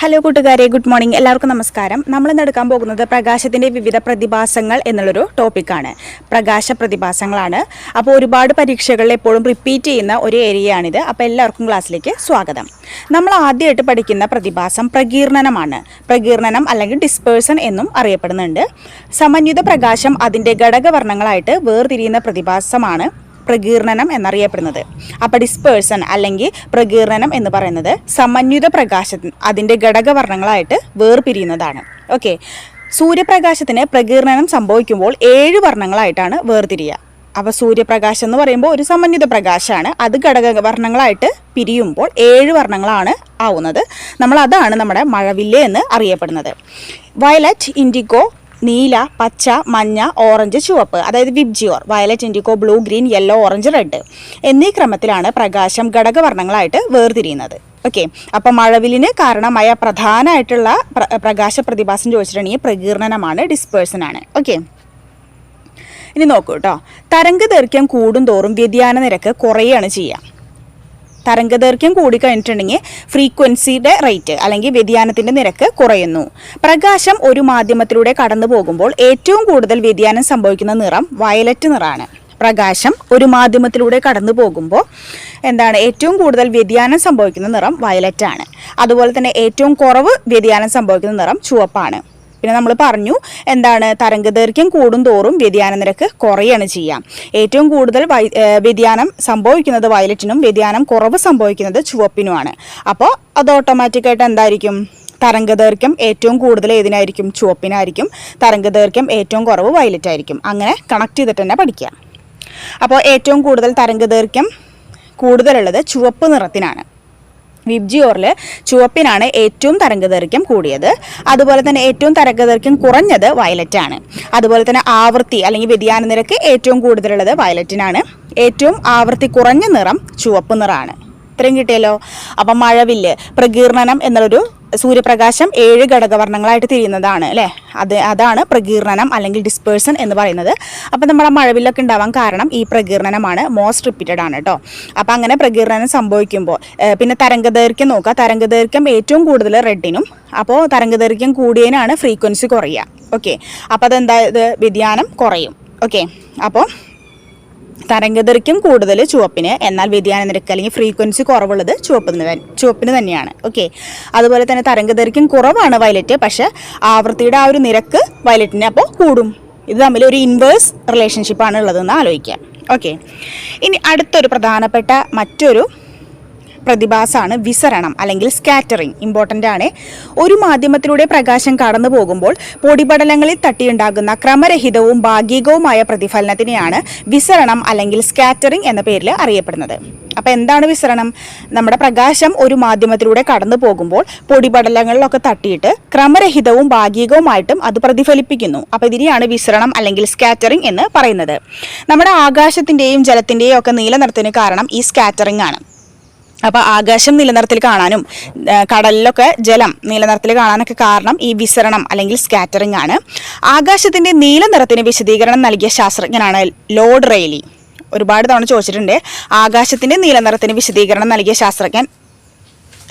Hello കൂട്ടുകാരെ. Good morning എല്ലാവർക്കും നമസ്കാരം. നമ്മൾ ഇന്ന് എടുക്കാൻ പോകുന്നത് പ്രകാശത്തിന്റെ വിവിധ പ്രതിഭാസങ്ങൾ എന്നുള്ളൊരു ടോപ്പിക്കാണ്. പ്രകാശ പ്രതിഭാസങ്ങളാണ്. അപ്പോൾ ഒരുപാട് പരീക്ഷകളിൽ എപ്പോഴും റിപ്പീറ്റ് ചെയ്യുന്ന ഒരു ഏരിയയാണിത്. അപ്പോൾ എല്ലാവർക്കും ക്ലാസ്സിലേക്ക് സ്വാഗതം. നമ്മൾ ആദ്യമായിട്ട് പഠിക്കുന്ന പ്രതിഭാസം പ്രകീർണനമാണ്. പ്രകീർണനം അല്ലെങ്കിൽ ഡിസ്പേഴ്സൺ എന്നും അറിയപ്പെടുന്നുണ്ട്. സമന്വിത പ്രകാശം അതിന്റെ ഘടകവർണങ്ങളായിട്ട് വേർതിരിയുന്ന പ്രതിഭാസമാണ് പ്രകീർണനം എന്നറിയപ്പെടുന്നത്. അപ്പോൾ ഡിസ്പേഴ്സൺ അല്ലെങ്കിൽ പ്രകീർണനം എന്ന് പറയുന്നത് സമന്വിത പ്രകാശം അതിന്റെ ഘടകവർണങ്ങളായിട്ട് വേർപിരിയുന്നതാണ്. ഓക്കെ സൂര്യപ്രകാശത്തിന് പ്രകീർണനം സംഭവിക്കുമ്പോൾ ഏഴ് വർണങ്ങളായിട്ടാണ് വേർതിരിയുക അപ്പോൾ സൂര്യപ്രകാശം എന്ന് പറയുമ്പോൾ ഒരു സമന്വിത പ്രകാശമാണ്. അത് ഘടകവർണങ്ങളായിട്ട് പിരിയുമ്പോൾ ഏഴ് വർണങ്ങളാണ് ആവുന്നത്. നമ്മൾ അതാണ് നമ്മുടെ മഴവില്ല് എന്ന് അറിയപ്പെടുന്നത്. വയലറ്റ് ഇൻഡിഗോ നീല പച്ച മഞ്ഞ ഓറഞ്ച് ചുവപ്പ് അതായത് VIBGYOR violet indigo blue green yellow orange red എന്നീ ക്രമത്തിലാണ് പ്രകാശം ഘടകവർണങ്ങളായിട്ട് വേർതിരിയുന്നത്. ഓക്കെ അപ്പം മഴവിലിന് കാരണമായ പ്രധാനമായിട്ടുള്ള പ്ര- പ്രകാശ പ്രതിഭാസം ചോദിച്ചിട്ടുണ്ടെങ്കിൽ പ്രകീർണനമാണ് ഡിസ്പേഴ്സൺ ആണ്. ഓക്കെ ഇനി നോക്കൂ കേട്ടോ കൂടും തോറും വ്യതിയാന നിരക്ക് കുറയുകയാണ് ചെയ്യുക. തരംഗദൈർഘ്യം കൂടിക്കഴിഞ്ഞിട്ടുണ്ടെങ്കിൽ ഫ്രീക്വൻസിയുടെ റേറ്റ് അല്ലെങ്കിൽ വ്യതിയാനത്തിന്റെ നിരക്ക് കുറയുന്നു. പ്രകാശം ഒരു മാധ്യമത്തിലൂടെ കടന്നു പോകുമ്പോൾ ഏറ്റവും കൂടുതൽ വ്യതിയാനം സംഭവിക്കുന്ന നിറം വയലറ്റ് നിറമാണ് പ്രകാശം ഒരു മാധ്യമത്തിലൂടെ കടന്നു പോകുമ്പോൾ എന്താണ് ഏറ്റവും കൂടുതൽ വ്യതിയാനം സംഭവിക്കുന്ന നിറം വയലറ്റാണ്. അതുപോലെ തന്നെ ഏറ്റവും കുറവ് വ്യതിയാനം സംഭവിക്കുന്ന നിറം ചുവപ്പാണ്. പിന്നെ നമ്മൾ പറഞ്ഞു എന്താണ് തരംഗദൈർഘ്യം കൂടും തോറും വ്യതിയാന നിരക്ക് കുറയാണ് ചെയ്യാം. ഏറ്റവും കൂടുതൽ വൈ വ്യതിയാനം സംഭവിക്കുന്നത് വയലറ്റിനും വ്യതിയാനം കുറവ് സംഭവിക്കുന്നത് ചുവപ്പിനുമാണ്. അപ്പോൾ അത് ഓട്ടോമാറ്റിക്കായിട്ട് എന്തായിരിക്കും? തരംഗദൈർഘ്യം ഏറ്റവും കൂടുതൽ ഏതിനായിരിക്കും? ചുവപ്പിനായിരിക്കും. തരംഗദൈർഘ്യം ഏറ്റവും കുറവ് വയലറ്റ് ആയിരിക്കും അങ്ങനെ കണക്ട് ചെയ്തിട്ട് തന്നെ പഠിക്കുക. അപ്പോൾ ഏറ്റവും കൂടുതൽ തരംഗദൈർഘ്യം കൂടുതലുള്ളത് ചുവപ്പ് നിറത്തിനാണ്. വിബ്ജിയോറിൽ ചുവപ്പിനാണ് ഏറ്റവും തരംഗദൈർഘ്യം കൂടിയത്. അതുപോലെ തന്നെ ഏറ്റവും തരംഗദൈർഘ്യം കുറഞ്ഞത് വയലറ്റ് ആണ് അതുപോലെ തന്നെ ആവൃത്തി അല്ലെങ്കിൽ വ്യതിയാന നിരക്ക് ഏറ്റവും കൂടുതലുള്ളത് വയലറ്റിനാണ്. ഏറ്റവും ആവൃത്തി കുറഞ്ഞ നിറം ചുവപ്പ് നിറമാണ് ഇത്രയും കിട്ടിയല്ലോ. അപ്പം മഴവില്ല് പ്രകീർണനം എന്നുള്ളൊരു സൂര്യപ്രകാശം ഏഴ് ഘടകവർണങ്ങളായിട്ട് തിരിയുന്നതാണ് അല്ലേ? അത് അതാണ് പ്രകീർണനം അല്ലെങ്കിൽ ഡിസ്പേഴ്സൺ എന്ന് പറയുന്നത്. അപ്പോൾ നമ്മുടെ മഴവില്ലൊക്കെ ഉണ്ടാവാൻ കാരണം ഈ പ്രകീർണനമാണ് മോസ്റ്റ് റിപ്പീറ്റഡ് ആണ് കേട്ടോ അപ്പോൾ അങ്ങനെ പ്രകീർണനം സംഭവിക്കുമ്പോൾ പിന്നെ തരംഗദൈർഘ്യം നോക്കുക. തരംഗദൈർഘ്യം ഏറ്റവും കൂടുതൽ റെഡിനും അപ്പോൾ തരംഗദൈർഘ്യം കൂടിയതിനാണ് ഫ്രീക്വൻസി കുറയുക. ഓക്കെ അപ്പോൾ അതെന്താ ഇത്? വ്യതിയാനം കുറയും. ഓക്കെ അപ്പോൾ തരംഗദൈർഘ്യം കൂടുതൽ ചുവപ്പിന്. എന്നാൽ വ്യതിയാന നിരക്ക് അല്ലെങ്കിൽ ഫ്രീക്വൻസി കുറവുള്ളത് ചുവപ്പിന് തൻ- ചുവപ്പിന് തന്നെയാണ്. ഓക്കെ അതുപോലെ തന്നെ തരംഗദൈർഘ്യം കുറവാണ് വയലറ്റ് പക്ഷെ ആവൃത്തിയുടെ ആ ഒരു നിരക്ക് വയലറ്റിന് അപ്പോൾ കൂടും. ഇത് തമ്മിൽ ഒരു ഇൻവേഴ്സ് റിലേഷൻഷിപ്പാണ് ഉള്ളതെന്ന് ആലോചിക്കാം. ഓക്കെ ഇനി അടുത്തൊരു പ്രധാനപ്പെട്ട മറ്റൊരു പ്രതിഭാസമാണ് വിസരണം അല്ലെങ്കിൽ സ്കാറ്ററിംഗ് ഇമ്പോർട്ടന്റ് ആണ്. ഒരു മാധ്യമത്തിലൂടെ പ്രകാശം കടന്നു പോകുമ്പോൾ പൊടിപടലങ്ങളിൽ തട്ടിയുണ്ടാകുന്ന ക്രമരഹിതവും ഭാഗികവുമായ പ്രതിഫലനത്തിനെയാണ് വിസരണം അല്ലെങ്കിൽ സ്കാറ്ററിംഗ് എന്ന പേരിൽ അറിയപ്പെടുന്നത്. അപ്പോൾ എന്താണ് വിസരണം? നമ്മുടെ പ്രകാശം ഒരു മാധ്യമത്തിലൂടെ കടന്നു പോകുമ്പോൾ പൊടിപടലങ്ങളിലൊക്കെ തട്ടിയിട്ട് ക്രമരഹിതവും ഭാഗികവുമായിട്ടും അത് പ്രതിഫലിപ്പിക്കുന്നു. അപ്പോൾ ഇതിനെയാണ് വിസരണം അല്ലെങ്കിൽ സ്കാറ്ററിംഗ് എന്ന് പറയുന്നത്. നമ്മുടെ ആകാശത്തിന്റെയും ജലത്തിന്റെയും ഒക്കെ നീല നിറത്തിന് കാരണം ഈ സ്കാറ്ററിംഗ് ആണ്. അപ്പോൾ ആകാശം നീലനിറത്തിൽ കാണാനും കടലിലൊക്കെ ജലം നീലനിറത്തിൽ കാണാനൊക്കെ കാരണം ഈ വിസരണം അല്ലെങ്കിൽ സ്കാറ്ററിംഗ് ആണ്. ആകാശത്തിന്റെ നീല നിറത്തിന് വിശദീകരണം നൽകിയ ശാസ്ത്രജ്ഞനാണ് ലോർഡ് റെയ്ലി. ഒരുപാട് തവണ ചോദിച്ചിട്ടുണ്ട്. ആകാശത്തിന്റെ നീല നിറത്തിന് വിശദീകരണം നൽകിയ ശാസ്ത്രജ്ഞൻ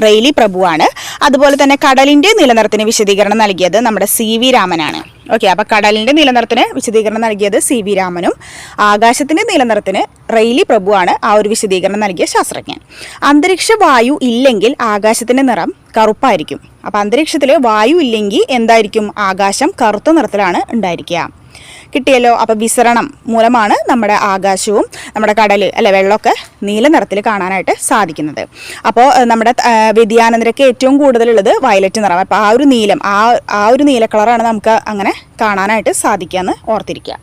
റെയ്ലി പ്രഭുവാണ്. അതുപോലെ തന്നെ കടലിന്റെ നിലനിറത്തിന് വിശദീകരണം നൽകിയത് നമ്മുടെ സി വി രാമനാണ്. ഓക്കെ അപ്പോൾ കടലിന്റെ നിലനിർത്തിന് വിശദീകരണം നൽകിയത് സി വി രാമനും. ആകാശത്തിന്റെ നിലനിർത്തിന് റെയ്ലി പ്രഭുവാണ് ആ ഒരു വിശദീകരണം നൽകിയ ശാസ്ത്രജ്ഞൻ. അന്തരീക്ഷ വായു ഇല്ലെങ്കിൽ ആകാശത്തിന്റെ നിറം കറുപ്പായിരിക്കും. അപ്പോൾ അന്തരീക്ഷത്തിൽ വായു ഇല്ലെങ്കിൽ എന്തായിരിക്കും? ആകാശം കറുത്ത നിറത്തിലാണ് ഉണ്ടായിരിക്കുക. കിട്ടിയല്ലോ. അപ്പോൾ വിസരണം മൂലമാണ് നമ്മുടെ ആകാശവും നമ്മുടെ കടൽ അല്ലെ വെള്ളമൊക്കെ നീല നിറത്തിൽ കാണാനായിട്ട് സാധിക്കുന്നത്. അപ്പോൾ നമ്മുടെ ഏഹ്, വ്യതിയാന നിരക്ക് ഏറ്റവും കൂടുതലുള്ളത് വയലറ്റ് നിറം. അപ്പോൾ ആ ഒരു നീലം ആ ആ ഒരു നീല കളറാണ് നമുക്ക് അങ്ങനെ കാണാനായിട്ട് സാധിക്കുക എന്ന് ഓർത്തിരിക്കുക.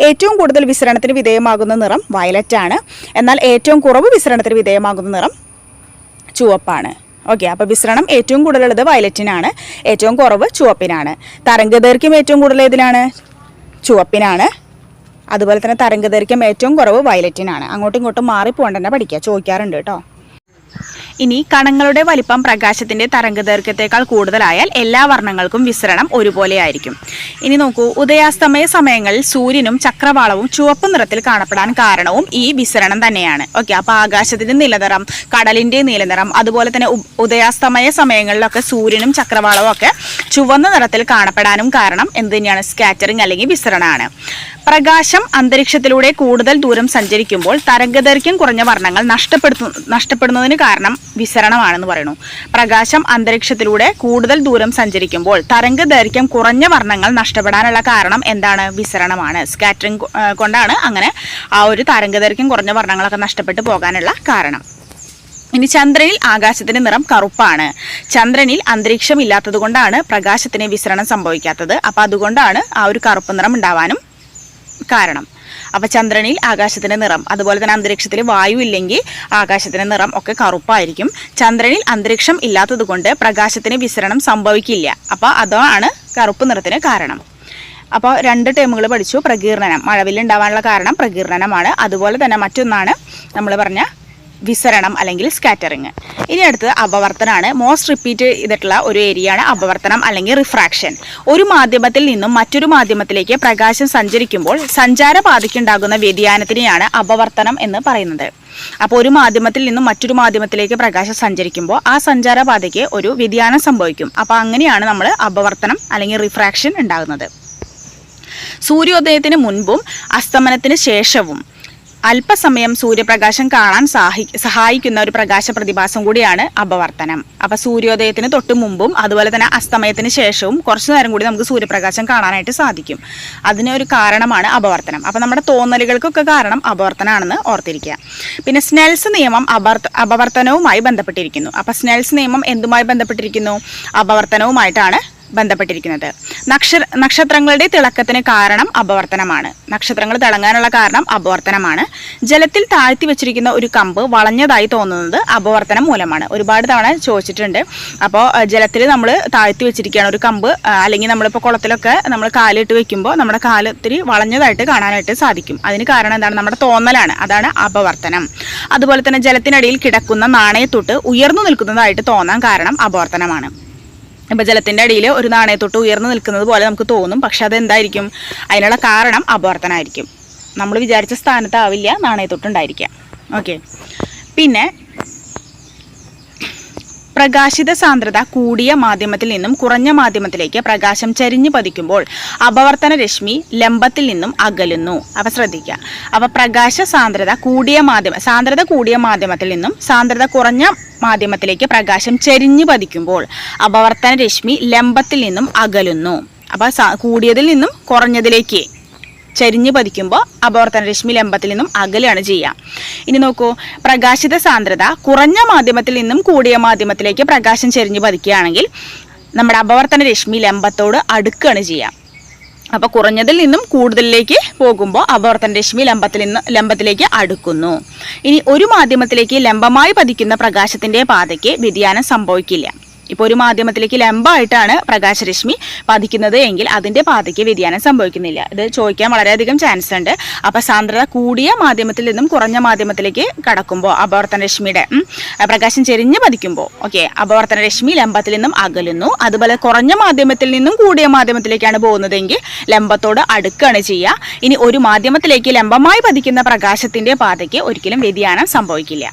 ഏറ്റവും കൂടുതൽ വിസരണത്തിന് വിധേയമാകുന്ന നിറം വയലറ്റ് ആണ് എന്നാൽ ഏറ്റവും കുറവ് വിസരണത്തിന് വിധേയമാകുന്ന നിറം ചുവപ്പാണ്. ഓക്കെ അപ്പോൾ വിസരണം ഏറ്റവും കൂടുതലുള്ളത് വയലറ്റിനാണ്. ഏറ്റവും കുറവ് ചുവപ്പിനാണ്. തരംഗദൈർഘ്യം ഏറ്റവും കൂടുതൽ ഏതിനാണ് ചുവപ്പിനാണ്. അതുപോലെ തന്നെ തരംഗദൈർഘ്യം ഏറ്റവും കുറവ് വയലറ്റിനാണ്. അങ്ങോട്ടും ഇങ്ങോട്ടും മാറിപ്പോണ്ട് തന്നെ പഠിക്കുക. ചോദിക്കാറുണ്ട് കേട്ടോ. ഇനി കണങ്ങളുടെ വലിപ്പം പ്രകാശത്തിന്റെ തരംഗദൈർഘ്യത്തെക്കാൾ കൂടുതലായാൽ എല്ലാ വർണങ്ങൾക്കും വിസരണം ഒരുപോലെയായിരിക്കും. ഇനി നോക്കൂ ഉദയാസ്തമയ സമയങ്ങളിൽ സൂര്യനും ചക്രവാളവും ചുവപ്പ് നിറത്തിൽ കാണപ്പെടാൻ കാരണവും ഈ വിസരണം തന്നെയാണ്. ഓക്കെ അപ്പോൾ ആകാശത്തിന്റെ നീലനിറം കടലിന്റെ നീലനിറം അതുപോലെ തന്നെ ഉദയാസ്തമയ സമയങ്ങളിലൊക്കെ സൂര്യനും ചക്രവാളവും ഒക്കെ ചുവന്ന നിറത്തിൽ കാണപ്പെടാനും കാരണം എന്ത് തന്നെയാണ്? സ്കാറ്ററിംഗ് അല്ലെങ്കിൽ വിസരണമാണ് പ്രകാശം അന്തരീക്ഷത്തിലൂടെ കൂടുതൽ ദൂരം സഞ്ചരിക്കുമ്പോൾ തരംഗദൈർഘ്യം കുറഞ്ഞ വർണങ്ങൾ നഷ്ടപ്പെടുത്തു നഷ്ടപ്പെടുന്നതിന് കാരണം വിസരണമാണെന്ന് പറയുന്നു. പ്രകാശം അന്തരീക്ഷത്തിലൂടെ കൂടുതൽ ദൂരം സഞ്ചരിക്കുമ്പോൾ തരംഗ ദൈർഘ്യം കുറഞ്ഞ വർണങ്ങൾ നഷ്ടപ്പെടാനുള്ള കാരണം എന്താണ്? വിസരണമാണ്. സ്കാറ്ററിംഗ് കൊണ്ടാണ് അങ്ങനെ ആ ഒരു തരംഗ ദൈർഘ്യം കുറഞ്ഞ വർണങ്ങളൊക്കെ നഷ്ടപ്പെട്ടു പോകാനുള്ള കാരണം. ഇനി ചന്ദ്രനിൽ ആകാശത്തിന്റെ നിറം കറുപ്പാണ്. ചന്ദ്രനിൽ അന്തരീക്ഷം ഇല്ലാത്തത് കൊണ്ടാണ് പ്രകാശത്തിന് വിസരണം സംഭവിക്കാത്തത്. അപ്പൊ അതുകൊണ്ടാണ് ആ ഒരു കറുപ്പ് നിറം ഉണ്ടാവാനും കാരണം. അപ്പൊ ചന്ദ്രനിൽ ആകാശത്തിന്റെ നിറം. അതുപോലെ തന്നെ അന്തരീക്ഷത്തിൽ വായു ഇല്ലെങ്കിൽ ആകാശത്തിന്റെ നിറം ഒക്കെ കറുപ്പായിരിക്കും. ചന്ദ്രനിൽ അന്തരീക്ഷം ഇല്ലാത്തതുകൊണ്ട് പ്രകാശത്തിന് വിസരണം സംഭവിക്കില്ല. അപ്പോൾ അതാണ് കറുപ്പ് നിറത്തിന് കാരണം. അപ്പോൾ രണ്ട് ടേമുകൾ പഠിച്ചു. പ്രകീർണനം. മഴവില്ലുണ്ടാവാനുള്ള കാരണം പ്രകീർണനമാണ്. അതുപോലെ തന്നെ മറ്റൊന്നാണ് നമ്മൾ പറഞ്ഞ വിസരണം അല്ലെങ്കിൽ സ്കാറ്ററിങ് ഇനി അടുത്തത് അപവർത്തനമാണ് മോസ്റ്റ് റിപ്പീറ്റ് ചെയ്തിട്ടുള്ള ഒരു ഏരിയയാണ് അപവർത്തനം അല്ലെങ്കിൽ റിഫ്രാക്ഷൻ ഒരു മാധ്യമത്തിൽ നിന്നും മറ്റൊരു മാധ്യമത്തിലേക്ക് പ്രകാശം സഞ്ചരിക്കുമ്പോൾ സഞ്ചാരപാതയ്ക്കുണ്ടാകുന്ന വ്യതിയാനത്തിനെയാണ് അപവർത്തനം എന്ന് പറയുന്നത്. അപ്പോൾ ഒരു മാധ്യമത്തിൽ നിന്നും മറ്റൊരു മാധ്യമത്തിലേക്ക് പ്രകാശം സഞ്ചരിക്കുമ്പോൾ ആ സഞ്ചാരപാതയ്ക്ക് ഒരു വ്യതിയാനം സംഭവിക്കും. അപ്പോൾ അങ്ങനെയാണ് നമ്മൾ അപവർത്തനം അല്ലെങ്കിൽ റിഫ്രാക്ഷൻ ഉണ്ടാകുന്നത്. സൂര്യോദയത്തിന് മുൻപും അസ്തമനത്തിന് ശേഷവും അല്പസമയം സൂര്യപ്രകാശം കാണാൻ സാഹി സഹായിക്കുന്ന ഒരു പ്രകാശ പ്രതിഭാസം കൂടിയാണ് അപവർത്തനം. അപ്പൊ സൂര്യോദയത്തിന് തൊട്ട് മുമ്പും അതുപോലെ തന്നെ അസ്തമയത്തിന് ശേഷവും കുറച്ചു നേരം കൂടി നമുക്ക് സൂര്യപ്രകാശം കാണാനായിട്ട് സാധിക്കും. അതിനൊരു കാരണമാണ് അപവർത്തനം. അപ്പൊ നമ്മുടെ തോന്നലുകൾക്കൊക്കെ കാരണം അപവർത്തനാണെന്ന് ഓർത്തിരിക്കുക. പിന്നെ സ്നെൽസ് നിയമം അപവർത്ത അപവർത്തനവുമായി ബന്ധപ്പെട്ടിരിക്കുന്നു. അപ്പൊ സ്നെൽസ് നിയമം എന്തുമായി ബന്ധപ്പെട്ടിരിക്കുന്നു? അപവർത്തനവുമായിട്ടാണ് ബന്ധപ്പെട്ടിരിക്കുന്നത്. നക്ഷ നക്ഷത്രങ്ങളുടെ തിളക്കത്തിന് കാരണം അപവർത്തനമാണ്. നക്ഷത്രങ്ങൾ തിളങ്ങാനുള്ള കാരണം അപവർത്തനമാണ്. ജലത്തിൽ താഴ്ത്തി വെച്ചിരിക്കുന്ന ഒരു കമ്പ് വളഞ്ഞതായി തോന്നുന്നത് അപവർത്തനം മൂലമാണ്. ഒരുപാട് തവണ ചോദിച്ചിട്ടുണ്ട്. അപ്പോൾ ജലത്തിൽ നമ്മൾ താഴ്ത്തി വെച്ചിരിക്കുകയാണ് ഒരു കമ്പ് അല്ലെങ്കിൽ നമ്മളിപ്പോൾ കുളത്തിലൊക്കെ നമ്മൾ കാലിട്ട് വെക്കുമ്പോൾ നമ്മുടെ കാൽ ഒത്തിരി വളഞ്ഞതായിട്ട് കാണാനായിട്ട് സാധിക്കും. അതിന് കാരണം എന്താണ്? നമ്മുടെ തോന്നലാണ്. അതാണ് അപവർത്തനം. അതുപോലെ തന്നെ ജലത്തിനടിയിൽ കിടക്കുന്ന നാണയത്തൊട്ട് ഉയർന്നു നിൽക്കുന്നതായിട്ട് തോന്നാൻ കാരണം അപവർത്തനമാണ്. ഇപ്പം ജലത്തിന്റെ അടിയിൽ ഒരു നാണയത്തൊട്ട് ഉയർന്നു നിൽക്കുന്നത് പോലെ നമുക്ക് തോന്നും. പക്ഷെ അതെന്തായിരിക്കും? അതിനുള്ള കാരണം അപവർത്തനമായിരിക്കും നമ്മൾ വിചാരിച്ച സ്ഥാനത്താവില്ല നാണയത്തൊട്ടുണ്ടായിരിക്കാം ഓക്കെ. പിന്നെ പ്രകാശിത സാന്ദ്രത കൂടിയ മാധ്യമത്തിൽ നിന്നും കുറഞ്ഞ മാധ്യമത്തിലേക്ക് പ്രകാശം ചരിഞ്ഞു പതിക്കുമ്പോൾ അപവർത്തന രശ്മി ലംബത്തിൽ നിന്നും അകലുന്നു. അപ്പൊ ശ്രദ്ധിക്കുക അപ്പൊ പ്രകാശ സാന്ദ്രത കൂടിയ മാധ്യമ സാന്ദ്രത കൂടിയ മാധ്യമത്തിൽ നിന്നും സാന്ദ്രത കുറഞ്ഞ മാധ്യമത്തിലേക്ക് പ്രകാശം ചരിഞ്ഞു പതിക്കുമ്പോൾ അപവർത്തന രശ്മി ലംബത്തിൽ നിന്നും അകലുന്നു. അപ്പൊ കൂടിയതിൽ നിന്നും കുറഞ്ഞതിലേക്ക് ചരിഞ്ഞു പതിക്കുമ്പോൾ അപവർത്തന രശ്മി ലംബത്തിൽ നിന്നും അകലെയാണ് ചെയ്യുക. ഇനി നോക്കൂ പ്രകാശിത സാന്ദ്രത കുറഞ്ഞ മാധ്യമത്തിൽ നിന്നും കൂടിയ മാധ്യമത്തിലേക്ക് പ്രകാശം ചരിഞ്ഞ് പതിക്കുകയാണെങ്കിൽ നമ്മുടെ അപവർത്തന രശ്മി ലംബത്തോട് അടുക്കുകയാണ് ചെയ്യുക. അപ്പോൾ കുറഞ്ഞതിൽ നിന്നും കൂടുതലിലേക്ക് പോകുമ്പോൾ അപവർത്തന രശ്മി ലംബത്തിൽ നിന്ന് ലംബത്തിലേക്ക് അടുക്കുന്നു. ഇനി ഒരു മാധ്യമത്തിലേക്ക് ലംബമായി പതിക്കുന്ന പ്രകാശത്തിന്റെ പാതയ്ക്ക് വ്യതിയാനം സംഭവിക്കില്ല. ഇപ്പോൾ ഒരു മാധ്യമത്തിലേക്ക് ലംബമായിട്ടാണ് പ്രകാശരശ്മി പതിക്കുന്നത് എങ്കിൽ അതിന്റെ പാതയ്ക്ക് വ്യതിയാനം സംഭവിക്കുന്നില്ല. ഇത് ചോദിക്കാൻ വളരെയധികം ചാൻസ് ഉണ്ട്. അപ്പോൾ സാന്ദ്രത കൂടിയ മാധ്യമത്തിൽ നിന്നും കുറഞ്ഞ മാധ്യമത്തിലേക്ക് കടക്കുമ്പോൾ അപവർത്തന രശ്മിയുടെ പ്രകാശം ചെരിഞ്ഞ് പതിക്കുമ്പോൾ ഓക്കെ അപവർത്തന രശ്മി ലംബത്തിൽ നിന്നും അകലുന്നു. അതുപോലെ കുറഞ്ഞ മാധ്യമത്തിൽ നിന്നും കൂടിയ മാധ്യമത്തിലേക്കാണ് പോകുന്നതെങ്കിൽ ലംബത്തോട് അടുക്കുകയാണ് ചെയ്യുക. ഇനി ഒരു മാധ്യമത്തിലേക്ക് ലംബമായി പതിക്കുന്ന പ്രകാശത്തിന്റെ പാതയ്ക്ക് ഒരിക്കലും വ്യതിയാനം സംഭവിക്കില്ല.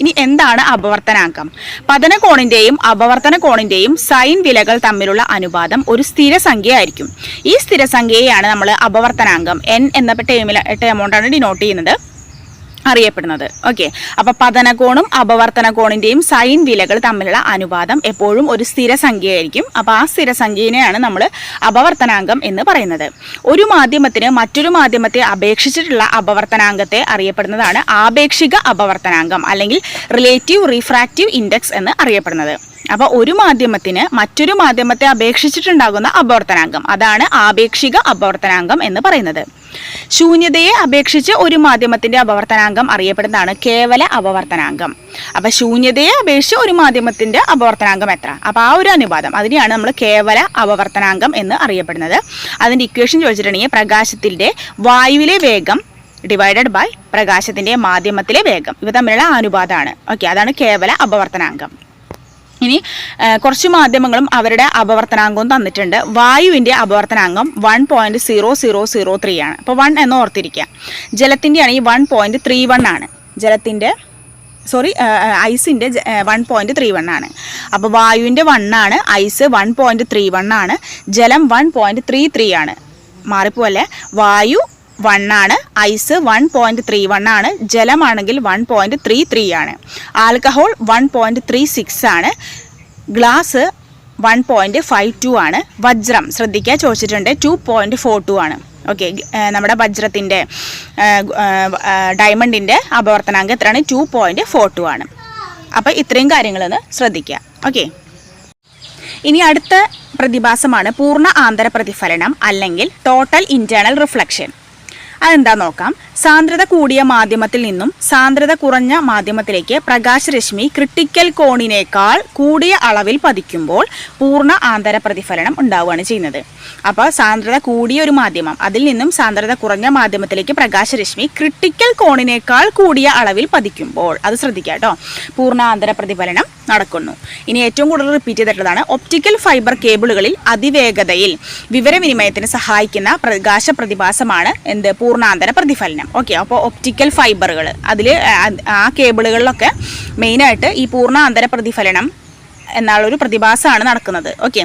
ഇനി എന്താണ് അപവർത്തനാങ്കം പതന കോണിന്റെയും അപവർത്തന കോണിന്റെയും സൈൻ വിലകൾ തമ്മിലുള്ള അനുപാതം ഒരു സ്ഥിരസംഖ്യയായിരിക്കും ഈ സ്ഥിരസംഖ്യയെയാണ് നമ്മൾ അപവർത്തനാങ്കം എൻ എന്ന ടേമിൽ ടേമൗണ്ടാണ് ഡിനോട്ട് ചെയ്യുന്നത്. അറിയപ്പെടുന്നത്. ഓക്കെ അപ്പോൾ പതനകോണും അപവർത്തന കോണിന്റെയും സൈൻ വിലകൾ തമ്മിലുള്ള അനുപാതം എപ്പോഴും ഒരു സ്ഥിരസംഖ്യയായിരിക്കും അപ്പോൾ ആ സ്ഥിരസംഖ്യനെയാണ് നമ്മൾ അപവർത്തനാംഗം എന്ന് പറയുന്നത്. ഒരു മാധ്യമത്തിന് മറ്റൊരു മാധ്യമത്തെ അപേക്ഷിച്ചിട്ടുള്ള അപവർത്തനാംഗത്തെ അറിയപ്പെടുന്നതാണ് ആപേക്ഷിക അപവർത്തനാംഗം അല്ലെങ്കിൽ റിലേറ്റീവ് റീഫ്രാക്റ്റീവ് ഇൻഡെക്സ് എന്ന് അറിയപ്പെടുന്നത്. അപ്പോൾ ഒരു മാധ്യമത്തിന് മറ്റൊരു മാധ്യമത്തെ അപേക്ഷിച്ചിട്ടുണ്ടാകുന്ന അപവർത്തനാംഗം അതാണ് ആപേക്ഷിക അപവർത്തനാംഗം എന്ന് പറയുന്നത്. ശൂന്യതയെ അപേക്ഷിച്ച് ഒരു മാധ്യമത്തിന്റെ അപവർത്തനാംഗം അറിയപ്പെടുന്നതാണ് കേവല അപവർത്തനാംഗം. അപ്പൊ ശൂന്യതയെ അപേക്ഷിച്ച് ഒരു മാധ്യമത്തിന്റെ അപവർത്തനാംഗം എത്ര? അപ്പൊ ആ ഒരു അനുപാതം. അതിനെയാണ് നമ്മൾ കേവല അപവർത്തനാംഗം എന്ന് അറിയപ്പെടുന്നത്. അതിന്റെ ഇക്വേഷൻ ചോദിച്ചിട്ടുണ്ടെങ്കിൽ പ്രകാശത്തിന്റെ വായുവിലെ വേഗം ഡിവൈഡഡ് ബൈ പ്രകാശത്തിന്റെ മാധ്യമത്തിലെ വേഗം. ഇവ തമ്മിലുള്ള അനുപാതമാണ്. ഓക്കെ അതാണ് കേവല അപവർത്തനാങ്കം ഇനി കുറച്ച് മാധ്യമങ്ങളും അവരുടെ അപവർത്തനാംഗവും തന്നിട്ടുണ്ട്. വായുവിന്റെ അപവർത്തനാംഗം one point zero zero zero three ആണ്. അപ്പോൾ വൺ എന്ന് ഓർത്തിരിക്കുക. ജലത്തിന്റെ ആണെങ്കിൽ വൺ പോയിന്റ് ത്രീ വൺ ആണ്. ജലത്തിന്റെ സോറി ഐസിന്റെ വൺ പോയിന്റ് ത്രീ വൺ ആണ്. അപ്പോൾ വായുവിന്റെ വൺ ആണ് ice one point three one ആണ് ജലം വൺ പോയിന്റ് ത്രീ ത്രീ ആണ്. മാറിപ്പോലെ വായു വൺ ആണ് ice one point three one ആണ്. ജലമാണെങ്കിൽ വൺ പോയിന്റ് ത്രീ ത്രീ ആണ്. Alcohol one point three six ആണ്. Glass one point five two ആണ്. വജ്രം ശ്രദ്ധിക്കുക ചോദിച്ചിട്ടുണ്ട്. ടു പോയിന്റ് ഫോർ ടു ആണ്. ഓക്കെ നമ്മുടെ വജ്രത്തിന്റെ ഡയമണ്ടിന്റെ അപവർത്തനാങ്കം എത്രയാണ്? ടു പോയിന്റ് ഫോർ ടു ആണ്. അപ്പോൾ ഇത്രയും കാര്യങ്ങളൊന്ന് ശ്രദ്ധിക്കുക. ഓക്കെ ഇനി അടുത്ത പ്രതിഭാസമാണ് പൂർണ ആന്തര പ്രതിഫലനം അല്ലെങ്കിൽ ടോട്ടൽ ഇന്റേണൽ റിഫ്ലക്ഷൻ അതെന്താ നോക്കാം? സാന്ദ്രത കൂടിയ മാധ്യമത്തിൽ നിന്നും സാന്ദ്രത കുറഞ്ഞ മാധ്യമത്തിലേക്ക് പ്രകാശരശ്മി ക്രിട്ടിക്കൽ കോണിനേക്കാൾ കൂടിയ അളവിൽ പതിക്കുമ്പോൾ പൂർണ ആന്തര പ്രതിഫലനം ഉണ്ടാവുകയാണ് ചെയ്യുന്നത്. അപ്പോൾ സാന്ദ്രത കൂടിയ ഒരു മാധ്യമം അതിൽ നിന്നും സാന്ദ്രത കുറഞ്ഞ മാധ്യമത്തിലേക്ക് പ്രകാശരശ്മി ക്രിട്ടിക്കൽ കോണിനേക്കാൾ കൂടിയ അളവിൽ പതിക്കുമ്പോൾ അത് ശ്രദ്ധിക്കുക കേട്ടോ പൂർണ ആന്തര പ്രതിഫലനം നടക്കുന്നു. ഇനി ഏറ്റവും കൂടുതൽ റിപ്പീറ്റ് ചെയ്തിട്ടുള്ളതാണ് ഒപ്റ്റിക്കൽ ഫൈബർ കേബിളുകളിൽ അതിവേഗതയിൽ വിവരവിനിമയത്തിന് സഹായിക്കുന്ന പ്രകാശ പ്രതിഭാസമാണ് എന്ത് പൂർണാന്തര പ്രതിഫലനം. ഓക്കെ അപ്പോൾ ഒപ്റ്റിക്കൽ ഫൈബറുകൾ അതിൽ ആ കേബിളുകളിലൊക്കെ മെയിനായിട്ട് ഈ പൂർണ അന്തര പ്രതിഫലനം എന്നുള്ളൊരു പ്രതിഭാസമാണ് നടക്കുന്നത്. ഓക്കെ.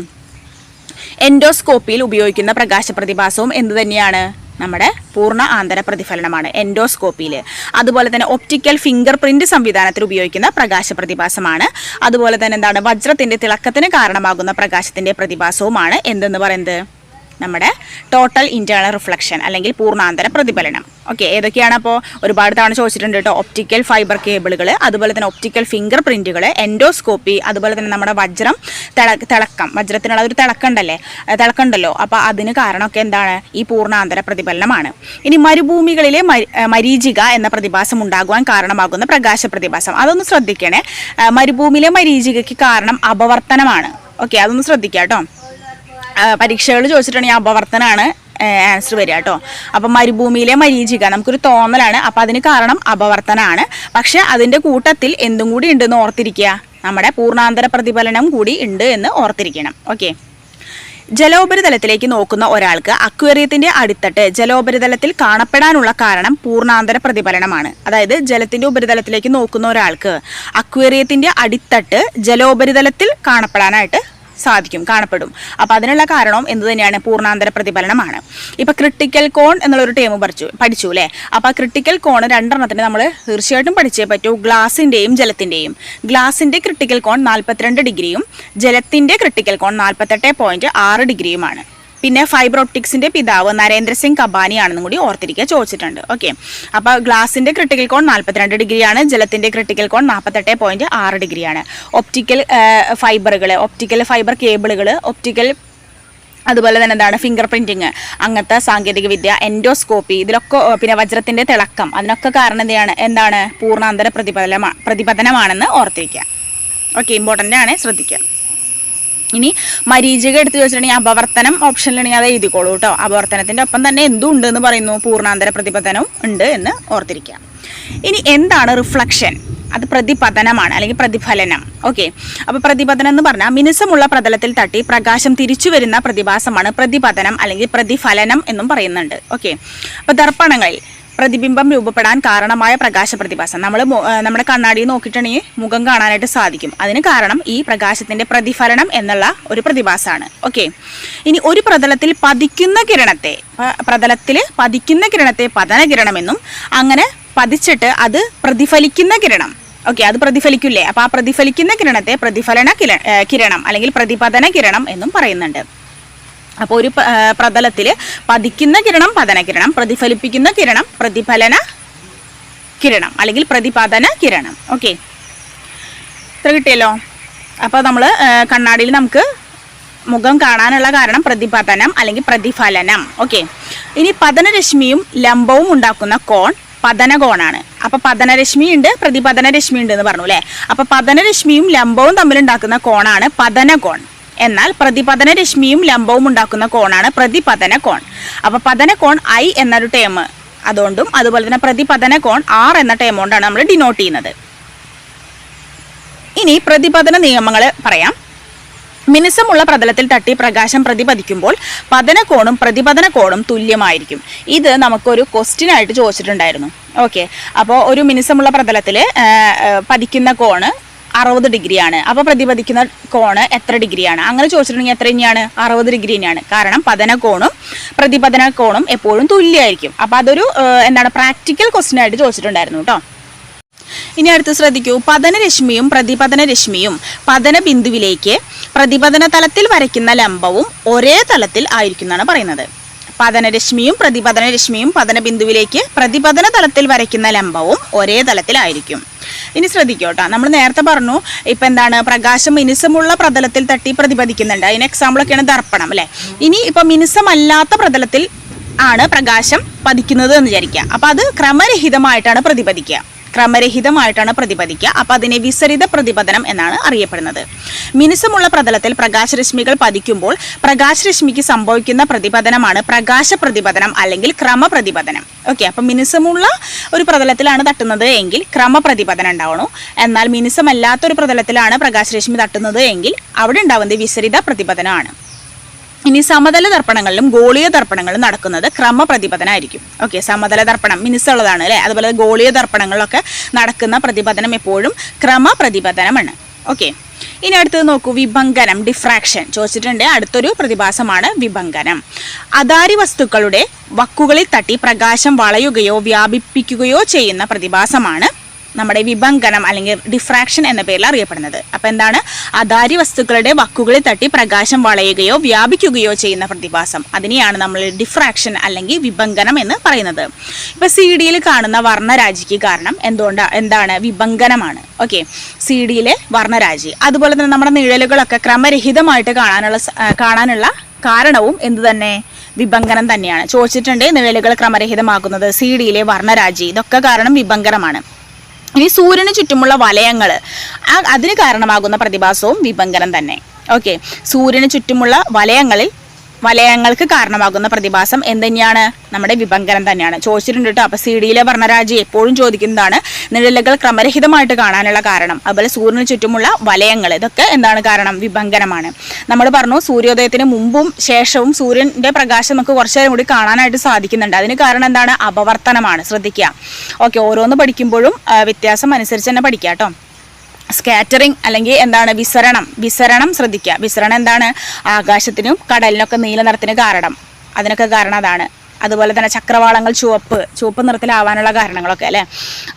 എൻഡോസ്കോപ്പിയിൽ ഉപയോഗിക്കുന്ന പ്രകാശ പ്രതിഭാസവും എന്ത് തന്നെയാണ്? നമ്മുടെ പൂർണ ആന്തര പ്രതിഫലനമാണ് എൻഡോസ്കോപ്പിയിൽ. അതുപോലെ തന്നെ ഒപ്റ്റിക്കൽ ഫിംഗർ പ്രിന്റ് സംവിധാനത്തിൽ ഉപയോഗിക്കുന്ന പ്രകാശ പ്രതിഭാസമാണ്. അതുപോലെ തന്നെ എന്താണ്? വജ്രത്തിന്റെ തിളക്കത്തിന് കാരണമാകുന്ന പ്രകാശത്തിന്റെ പ്രതിഭാസവുമാണ് എന്തെന്ന് പറയുന്നത്? നമ്മുടെ ടോട്ടൽ ഇന്റേണൽ റിഫ്ലക്ഷൻ അല്ലെങ്കിൽ പൂർണാന്തര പ്രതിഫലനം. ഓക്കെ ഏതൊക്കെയാണ് അപ്പോൾ ഒരുപാട് തവണ ചോദിച്ചിട്ടുണ്ട് കേട്ടോ ഒപ്റ്റിക്കൽ ഫൈബർ കേബിളുകൾ അതുപോലെ തന്നെ ഒപ്റ്റിക്കൽ ഫിംഗർ പ്രിന്റുകൾ എൻഡോസ്കോപ്പി അതുപോലെ തന്നെ നമ്മുടെ വജ്രം തിള തിളക്കം വജ്രത്തിനുള്ള ഒരു തിളക്കണ്ടല്ലേ തിളക്കണ്ടല്ലോ അപ്പോൾ അതിന് കാരണമൊക്കെ എന്താണ്? ഈ പൂർണാന്തര പ്രതിഫലനമാണ്. ഇനി മരുഭൂമികളിലെ മരീചിക എന്ന പ്രതിഭാസം ഉണ്ടാകുവാൻ കാരണമാകുന്ന പ്രകാശ പ്രതിഭാസം. അതൊന്ന് ശ്രദ്ധിക്കണേ. മരുഭൂമിയിലെ മരീചികയ്ക്ക് കാരണം അപവർത്തനമാണ്. ഓക്കെ അതൊന്ന് ശ്രദ്ധിക്കാം കേട്ടോ പരീക്ഷകൾ ചോദിച്ചിട്ടുണ്ടെങ്കിൽ അപവർത്തനാണ് ആൻസർ വരിക കേട്ടോ. അപ്പം മരുഭൂമിയിലെ മരീചിക നമുക്കൊരു തോന്നലാണ്. അപ്പം അതിന് കാരണം അപവർത്തനമാണ് പക്ഷെ അതിന്റെ കൂട്ടത്തിൽ എന്തും കൂടി ഉണ്ടെന്ന് ഓർത്തിരിക്കുക. നമ്മുടെ പൂർണാന്തര പ്രതിഫലനം കൂടി ഉണ്ട് എന്ന് ഓർത്തിരിക്കണം. ഓക്കെ. ജലോപരിതലത്തിലേക്ക് നോക്കുന്ന ഒരാൾക്ക് അക്വേറിയത്തിന്റെ അടിത്തട്ട് ജലോപരിതലത്തിൽ കാണപ്പെടാനുള്ള കാരണം പൂർണാന്തര പ്രതിഫലനമാണ്. അതായത് ജലത്തിന്റെ ഉപരിതലത്തിലേക്ക് നോക്കുന്ന ഒരാൾക്ക് അക്വേറിയത്തിന്റെ അടിത്തട്ട് ജലോപരിതലത്തിൽ കാണപ്പെടാനായിട്ട് സാധിക്കും കാണപ്പെടും. അപ്പോൾ അതിനുള്ള കാരണം എന്ത് തന്നെയാണ് പൂർണാന്തര പ്രതിഫലനമാണ്. ഇപ്പൊ ക്രിട്ടിക്കൽ കോൺ എന്നുള്ളൊരു ടേം പഠിച്ചു പഠിച്ചു അല്ലേ അപ്പോൾ ആ ക്രിട്ടിക്കൽ കോൺ രണ്ടെണ്ണത്തിന് നമ്മൾ തീർച്ചയായിട്ടും പഠിച്ചേ പറ്റൂ. ഗ്ലാസിന്റെയും ജലത്തിന്റെയും ഗ്ലാസിന്റെ ക്രിട്ടിക്കൽ കോൺ നാൽപ്പത്തിരണ്ട് ഡിഗ്രിയും ജലത്തിന്റെ ക്രിട്ടിക്കൽ കോൺ നാൽപ്പത്തെട്ട് പോയിന്റ് ആറ് ഡിഗ്രിയുമാണ്. പിന്നെ ഫൈബർ ഒപ്റ്റിക്സിന്റെ പിതാവ് നരേന്ദ്രസിംഗ് കബാനിയാണെന്നും കൂടി ഓർത്തിരിക്കുക ചോദിച്ചിട്ടുണ്ട്. ഓക്കെ അപ്പോൾ ഗ്ലാസിന്റെ ക്രിട്ടിക്കൽ കോൺ നാൽപ്പത്തിരണ്ട് ഡിഗ്രിയാണ് ജലത്തിന്റെ ക്രിട്ടിക്കൽ കോൺ നാൽപ്പത്തെട്ട് പോയിന്റ് ആറ് ഡിഗ്രിയാണ്. ഒപ്റ്റിക്കൽ ഫൈബറുകൾ ഒപ്റ്റിക്കൽ ഫൈബർ കേബിളുകൾ ഒപ്റ്റിക്കൽ അതുപോലെ തന്നെ എന്താണ് ഫിംഗർ പ്രിന്റിങ് അങ്ങനത്തെ സാങ്കേതിക വിദ്യ എൻഡോസ്കോപ്പി ഇതിലൊക്കെ പിന്നെ വജ്രത്തിന്റെ തിളക്കം അതിനൊക്കെ കാരണം എന്താണ് എന്താണ് പൂർണാന്തര പ്രതിഫലമാ പ്രതിപതനമാണെന്ന് ഓർത്തിരിക്കുക. ഓക്കെ ഇമ്പോർട്ടന്റ് ആണ് ശ്രദ്ധിക്കുക. ഇനി മരീചിക എടുത്ത് ചോദിച്ചിട്ടുണ്ടെങ്കിൽ അപവർത്തനം ഓപ്ഷനിലുണ്ടെങ്കിൽ അത് എഴുതിക്കോളൂ കേട്ടോ അപവർത്തനത്തിന്റെ ഒപ്പം തന്നെ എന്തുണ്ട് എന്ന് പറയുന്നു? പൂർണാന്തര പ്രതിപതനം ഉണ്ട് എന്ന് ഓർത്തിരിക്കുക. ഇനി എന്താണ് റിഫ്ലക്ഷൻ അത് പ്രതിപതനമാണ് അല്ലെങ്കിൽ പ്രതിഫലനം. ഓക്കെ അപ്പോൾ പ്രതിപതനം എന്ന് പറഞ്ഞാൽ മിനുസമുള്ള പ്രതലത്തിൽ തട്ടി പ്രകാശം തിരിച്ചു വരുന്ന പ്രതിഭാസമാണ് പ്രതിപതനം അല്ലെങ്കിൽ പ്രതിഫലനം എന്നും പറയുന്നുണ്ട്. ഓക്കെ അപ്പോൾ ദർപ്പണങ്ങളിൽ പ്രതിബിംബം രൂപപ്പെടാൻ കാരണമായ പ്രകാശ പ്രതിഭാസം. നമ്മൾ നമ്മുടെ കണ്ണാടിയിൽ നോക്കിയിട്ടുണ്ടെങ്കിൽ മുഖം കാണാനായിട്ട് സാധിക്കും. അതിന് കാരണം ഈ പ്രകാശത്തിന്റെ പ്രതിഫലനം എന്നുള്ള ഒരു പ്രതിഭാസമാണ്. ഓക്കെ. ഇനി ഒരു പ്രതലത്തിൽ പതിക്കുന്ന കിരണത്തെ പ്രതലത്തിൽ പതിക്കുന്ന കിരണത്തെ പതന കിരണമെന്നും അങ്ങനെ പതിച്ചിട്ട് അത് പ്രതിഫലിക്കുന്ന കിരണം. ഓക്കെ അത് പ്രതിഫലിക്കില്ലേ? അപ്പോൾ ആ പ്രതിഫലിക്കുന്ന കിരണത്തെ പ്രതിഫലന കിരണം അല്ലെങ്കിൽ പ്രതിപതന കിരണം എന്നും പറയുന്നുണ്ട്. അപ്പോൾ ഒരു പ്രതലത്തിൽ പതിക്കുന്ന കിരണം പതന കിരണം പ്രതിഫലിപ്പിക്കുന്ന കിരണം പ്രതിഫലന കിരണം അല്ലെങ്കിൽ പ്രതിപാദന കിരണം. ഓക്കെ ഇത്ര കിട്ടിയല്ലോ. അപ്പോൾ നമ്മൾ കണ്ണാടിയിൽ നമുക്ക് മുഖം കാണാനുള്ള കാരണം പ്രതിപതനം അല്ലെങ്കിൽ പ്രതിഫലനം. ഓക്കെ ഇനി പതനരശ്മിയും ലംബവും ഉണ്ടാക്കുന്ന കോൺ പതനകോണാണ്. അപ്പൊ പതനരശ്മി ഉണ്ട് പ്രതിപതന എന്ന് പറഞ്ഞു അല്ലേ? അപ്പൊ പതനരശ്മിയും ലംബവും തമ്മിൽ ഉണ്ടാക്കുന്ന കോണാണ് പതനകോൺ. എന്നാൽ പ്രതിപതന രശ്മിയും ലംബവും ഉണ്ടാക്കുന്ന കോണാണ് പ്രതിപതന കോൺ. അപ്പൊ പതന കോൺ ഐ എന്നൊരു ടേം അതുകൊണ്ടും അതുപോലെ തന്നെ പ്രതിപതന കോൺ ആർ എന്ന ടേം കൊണ്ടാണ് നമ്മൾ ഡിനോട്ട് ചെയ്യുന്നത്. ഇനി പ്രതിപതന നിയമങ്ങൾ പറയാം. മിനുസമുള്ള പ്രതലത്തിൽ തട്ടി പ്രകാശം പ്രതിപതിക്കുമ്പോൾ പതനകോണും പ്രതിപതന കോണും തുല്യമായിരിക്കും. ഇത് നമുക്കൊരു ക്വസ്റ്റ്യൻ ആയിട്ട് ചോദിച്ചിട്ടുണ്ടായിരുന്നു. ഓക്കെ അപ്പോൾ ഒരു മിനുസമുള്ള പ്രതലത്തിൽ പതിക്കുന്ന കോണ് അറുപത് ഡിഗ്രിയാണ് അപ്പോൾ പ്രതിപദിക്കുന്ന കോണ് എത്ര ഡിഗ്രിയാണ് അങ്ങനെ ചോദിച്ചിട്ടുണ്ടെങ്കിൽ എത്ര തന്നെയാണ്? അറുപത് ഡിഗ്രി തന്നെയാണ്. കാരണം പതന കോണും പ്രതിപതന കോണും എപ്പോഴും തുല്യമായിരിക്കും. അപ്പോൾ അതൊരു എന്താണ് പ്രാക്ടിക്കൽ ക്വസ്റ്റ്യൻ ആയിട്ട് ചോദിച്ചിട്ടുണ്ടായിരുന്നു കേട്ടോ. ഇനി അടുത്ത് ശ്രദ്ധിക്കൂ. പതനരശ്മിയും പ്രതിപതന രശ്മിയും പതന ബിന്ദുവിലേക്ക് പ്രതിപതന തലത്തിൽ വരയ്ക്കുന്ന ലംബവും ഒരേ തലത്തിൽ ആയിരിക്കും എന്നാണ് പറയുന്നത്. പതനരശ്മിയും പ്രതിപതന രശ്മിയും പതന ബിന്ദുവിലേക്ക് പ്രതിപതന തലത്തിൽ വരയ്ക്കുന്ന ലംബവും ഒരേ തലത്തിലായിരിക്കും ഇനി ശ്രദ്ധിക്കോട്ടോ. നമ്മൾ നേരത്തെ പറഞ്ഞു ഇപ്പം എന്താണ് പ്രകാശം മിനുസമുള്ള പ്രതലത്തിൽ തട്ടി പ്രതിപദിക്കുന്നുണ്ട് അതിന് എക്സാമ്പിളൊക്കെയാണ് ദർപ്പണം അല്ലേ? ഇനി ഇപ്പം മിനുസമല്ലാത്ത പ്രതലത്തിൽ ആണ് പ്രകാശം പതിക്കുന്നത് എന്ന് വിചാരിക്കുക. അപ്പം അത് ക്രമരഹിതമായിട്ടാണ് പ്രതിപദിക്കുക ക്രമരഹിതമായിട്ടാണ് പ്രതിപദിക്കുക അപ്പോൾ അതിനെ വിസരിത പ്രതിപതനം എന്നാണ് അറിയപ്പെടുന്നത്. മിനുസമുള്ള പ്രതലത്തിൽ പ്രകാശരശ്മികൾ പതിക്കുമ്പോൾ പ്രകാശരശ്മിക്ക് സംഭവിക്കുന്ന പ്രതിപതനമാണ് പ്രകാശ പ്രതിപതനം അല്ലെങ്കിൽ ക്രമപ്രതിപതനം ഓക്കെ അപ്പം മിനുസമുള്ള ഒരു പ്രതലത്തിലാണ് തട്ടുന്നത് എങ്കിൽ ക്രമപ്രതിപതനം ഉണ്ടാവണം. എന്നാൽ മിനുസമല്ലാത്തൊരു പ്രതലത്തിലാണ് പ്രകാശരശ്മി തട്ടുന്നത് എങ്കിൽ അവിടെ ഉണ്ടാവുന്നത് വിസരിത പ്രതിപതനമാണ് ഇനി സമതല ദർപ്പണങ്ങളിലും ഗോളിയ ദർപ്പണങ്ങളിലും നടക്കുന്നത് ക്രമപ്രതിപതനായിരിക്കും ഓക്കെ സമതല ദർപ്പണം മിനുസുള്ളതാണ് അല്ലേ? അതുപോലെ ഗോളീയ ദർപ്പണങ്ങളിലൊക്കെ നടക്കുന്ന പ്രതിപതനം എപ്പോഴും ക്രമപ്രതിപതനമാണ് ഓക്കെ ഇനി അടുത്തത് നോക്കൂ വിഭങ്കനം ഡിഫ്രാക്ഷൻ ചോദിച്ചിട്ടുണ്ട് അടുത്തൊരു പ്രതിഭാസമാണ് വിഭങ്കനം അതാരി വസ്തുക്കളുടെ വക്കുകളിൽ തട്ടി പ്രകാശം വളയുകയോ വ്യാപിപ്പിക്കുകയോ ചെയ്യുന്ന പ്രതിഭാസമാണ് നമ്മുടെ വിഭംഗനം അല്ലെങ്കിൽ ഡിഫ്രാക്ഷൻ എന്ന പേരിൽ അറിയപ്പെടുന്നത്. അപ്പം എന്താണ്? അതാരി വസ്തുക്കളുടെ വക്കുകളിൽ തട്ടി പ്രകാശം വളയുകയോ വ്യാപിക്കുകയോ ചെയ്യുന്ന പ്രതിഭാസം. അതിനെയാണ് നമ്മൾ ഡിഫ്രാക്ഷൻ അല്ലെങ്കിൽ വിഭംഗനം എന്ന് പറയുന്നത്. ഇപ്പം സി ഡിയിൽ കാണുന്ന വർണരാജിക്ക് കാരണം എന്തുകൊണ്ടാണ് എന്താണ്? വിഭംഗനമാണ്. ഓക്കെ. സി ഡിയിലെ വർണരാജി. അതുപോലെ തന്നെ നമ്മുടെ നിഴലുകളൊക്കെ ക്രമരഹിതമായിട്ട് കാണാനുള്ള കാണാനുള്ള കാരണവും എന്ത് തന്നെ? വിഭംഗനം തന്നെയാണ്. ചോദിച്ചിട്ടുണ്ട് നിഴലുകൾ ക്രമരഹിതമാക്കുന്നത് സി ഡിയിലെ വർണരാജി. ഇതൊക്കെ കാരണം വിഭങ്കനമാണ് ഇനി സൂര്യന് ചുറ്റുമുള്ള വലയങ്ങൾ അതിന് കാരണമാകുന്ന പ്രതിഭാസവും വിഭങ്കനം തന്നെ. ഓക്കെ സൂര്യന് ചുറ്റുമുള്ള വലയങ്ങളിൽ വലയങ്ങൾക്ക് കാരണമാകുന്ന പ്രതിഭാസം എന്തുതന്നെയാണ് നമ്മുടെ വിഭങ്കനം തന്നെയാണ്. ചോദിച്ചിട്ടുണ്ട് കേട്ടോ അപ്പൊ സി ഡിയിലെ വർണരാജി എപ്പോഴും ചോദിക്കുന്നതാണ് നിഴലുകൾ ക്രമരഹിതമായിട്ട് കാണാനുള്ള കാരണം. അതുപോലെ സൂര്യന് ചുറ്റുമുള്ള വലയങ്ങൾ ഇതൊക്കെ എന്താണ് കാരണം? വിഭങ്കനമാണ് നമ്മൾ പറഞ്ഞു സൂര്യോദയത്തിന് മുമ്പും ശേഷവും സൂര്യന്റെ പ്രകാശം നമുക്ക് കുറച്ചു നേരം കൂടി കാണാനായിട്ട് സാധിക്കുന്നുണ്ട്. അതിന് കാരണം എന്താണ്? അപവർത്തനമാണ്. ശ്രദ്ധിക്കുക. ഓക്കെ ഓരോന്ന് പഠിക്കുമ്പോഴും വ്യത്യാസം അനുസരിച്ച് തന്നെ പഠിക്കുക കേട്ടോ സ്കാറ്ററിങ് അല്ലെങ്കിൽ എന്താണ് വിസരണം? വിസരണം ശ്രദ്ധിക്കുക. വിസരണം എന്താണ്? ആകാശത്തിനും കടലിനൊക്കെ നീല നിറത്തിന് കാരണം. അതിനൊക്കെ കാരണം അതാണ്. അതുപോലെ തന്നെ ചക്രവാളങ്ങൾ ചുവപ്പ് ചുവപ്പ് നിറത്തിലാവാനുള്ള കാരണങ്ങളൊക്കെ അല്ലേ?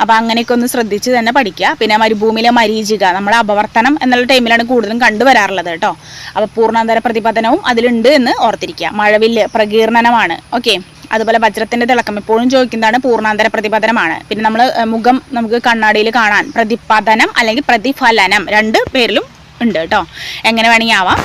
അപ്പോൾ അങ്ങനെയൊക്കെ ഒന്ന് ശ്രദ്ധിച്ച് തന്നെ പഠിക്കുക. പിന്നെ മരുഭൂമിയിലെ മരീചിക നമ്മൾ അപവർത്തനം എന്നുള്ള ടൈമിലാണ് കൂടുതലും കണ്ടുവരാറുള്ളത് കേട്ടോ. അപ്പോൾ പൂർണാന്തര പ്രതിപതനവും അതിലുണ്ട് എന്ന് ഓർത്തിരിക്കുക. മഴവില്ല് പ്രകീർണനമാണ്. ഓക്കെ അതുപോലെ വജ്രത്തിന്റെ തിളക്കം എപ്പോഴും ചോദിക്കുന്നതാണ് പൂർണാന്തര പ്രതിപതനമാണ് പിന്നെ നമ്മൾ മുഖം നമുക്ക് കണ്ണാടിയിൽ കാണാൻ പ്രതിപതനം അല്ലെങ്കിൽ പ്രതിഫലനം രണ്ട് പേരിലും ഉണ്ട് കേട്ടോ. എങ്ങനെ വേണമെങ്കിൽ ആവാം.